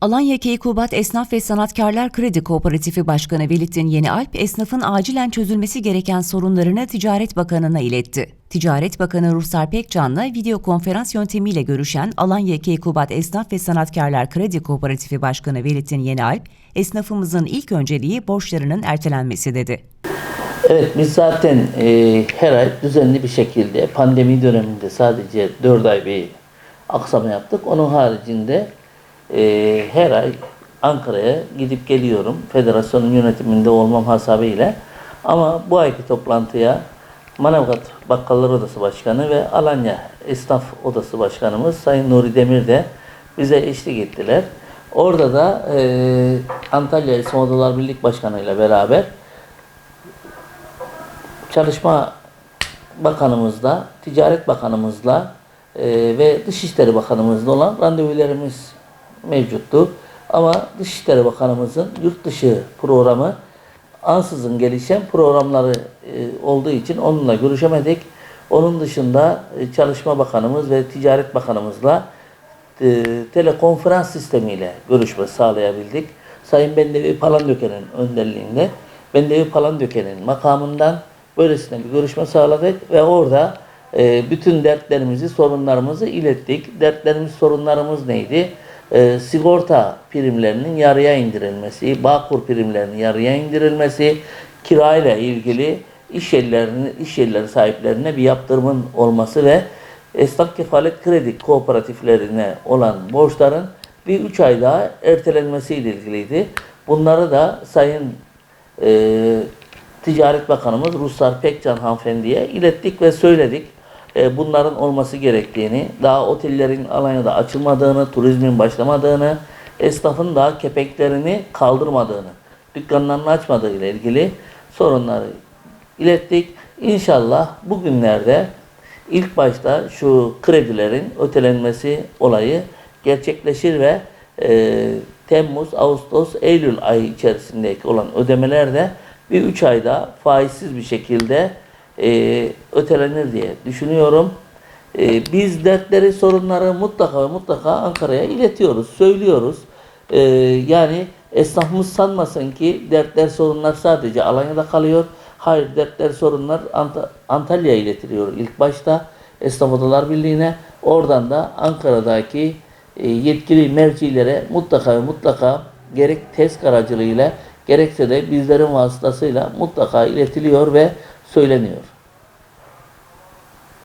Alanya Keykubat Esnaf ve Sanatkarlar Kredi Kooperatifi Başkanı Velittin Yenialp, esnafın acilen çözülmesi gereken sorunlarını Ticaret Bakanı'na iletti. Ticaret Bakanı Ruhsar Pekcan'la video konferans yöntemiyle görüşen Alanya Keykubat Esnaf ve Sanatkarlar Kredi Kooperatifi Başkanı Velittin Yenialp, esnafımızın ilk önceliği borçlarının ertelenmesi dedi. Evet biz zaten e, her ay düzenli bir şekilde pandemi döneminde sadece 4 ay bir aksama yaptık. Onun haricinde e, her ay Ankara'ya gidip geliyorum. Federasyonun yönetiminde olmam hasabıyla. Ama bu ayki toplantıya Manavgat Bakkallar Odası Başkanı ve Alanya Esnaf Odası Başkanımız Sayın Nuri Demir de bize eşlik ettiler. Orada da e, Antalya Esnaf Odalar Birlik Başkanı ile beraber Çalışma Bakanımızla, Ticaret Bakanımızla e, ve Dışişleri Bakanımızla olan randevularımız mevcuttu. Ama Dışişleri Bakanımızın yurt dışı programı ansızın gelişen programları e, olduğu için onunla görüşemedik. Onun dışında e, Çalışma Bakanımız ve Ticaret Bakanımızla e, telekonferans sistemiyle görüşme sağlayabildik. Sayın Bendevi Palandöken'in önderliğinde Bendevi Palandöken'in makamından böylesine bir görüşme sağladık ve orada bütün dertlerimizi, sorunlarımızı ilettik. Dertlerimiz, sorunlarımız neydi? E, sigorta primlerinin yarıya indirilmesi, Bağkur primlerinin yarıya indirilmesi, kirayla ilgili iş yerlerinin iş yerleri sahiplerine bir yaptırımın olması ve esnaf kefalet kredi kooperatiflerine olan borçların bir üç ay daha ertelenmesiyle ilgiliydi. Bunları da Sayın e, Ticaret Bakanımız Ruslar Pekcan hanımefendiye ilettik ve söyledik. E, bunların olması gerektiğini, daha otellerin Alanya'da açılmadığını, turizmin başlamadığını, esnafın daha kepenklerini kaldırmadığını, dükkanlarını açmadığı ile ilgili sorunları ilettik. İnşallah bugünlerde ilk başta şu kredilerin ötelenmesi olayı gerçekleşir ve e, Temmuz, Ağustos, Eylül ayı içerisindeki olan ödemeler de bir üç ayda faizsiz bir şekilde e, ötelenir diye düşünüyorum. E, biz dertleri, sorunları mutlaka mutlaka Ankara'ya iletiyoruz, söylüyoruz. E, yani esnafımız sanmasın ki dertler, sorunlar sadece Alanya'da kalıyor. Hayır, dertler, sorunlar Ant- Antalya'ya iletiliyor ilk başta. Esnaf Odalar Birliği'ne, oradan da Ankara'daki e, yetkili mercilere mutlaka mutlaka gerek test aracılığıyla gerekse de bizlerin vasıtasıyla mutlaka iletiliyor ve söyleniyor.